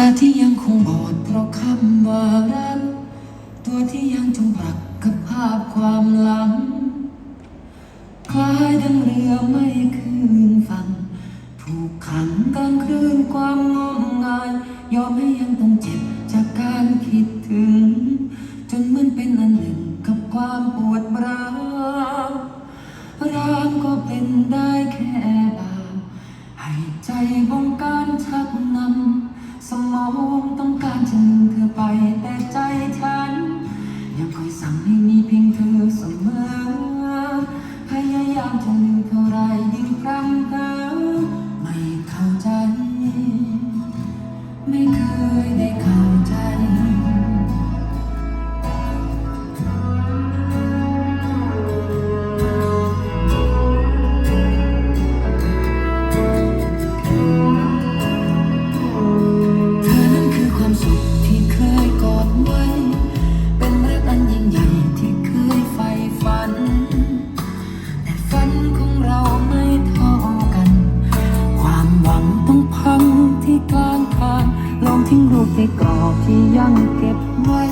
าที่ยังคงบอดเพราะคำว่ารัก ตัวที่ยังจงปรักกับภาพความหลัง คล้ายดังเรือไม่คืนฝั่งถูกขังกลางคลื่นความงมงาย ยอมให้ยังต้องเจ็บจากการคิดถึง จนเหมือนเป็นอันหนึ่งกับความปวดร้าวร้างก็เป็นได้แค่บาปให้ใจบงการชักนำ สมองต้องการจะลืมเธอไปแต่ใจฉัน ยังคอยสั่งให้มีเพียงเธอเสมอ พยายามจะลืมเท่าไรยิ่งคร่ำเธอไม่เข้าใจ ไม่เคยได้เข้าิ้งรูปในกรอบที่ยังเก็บไว้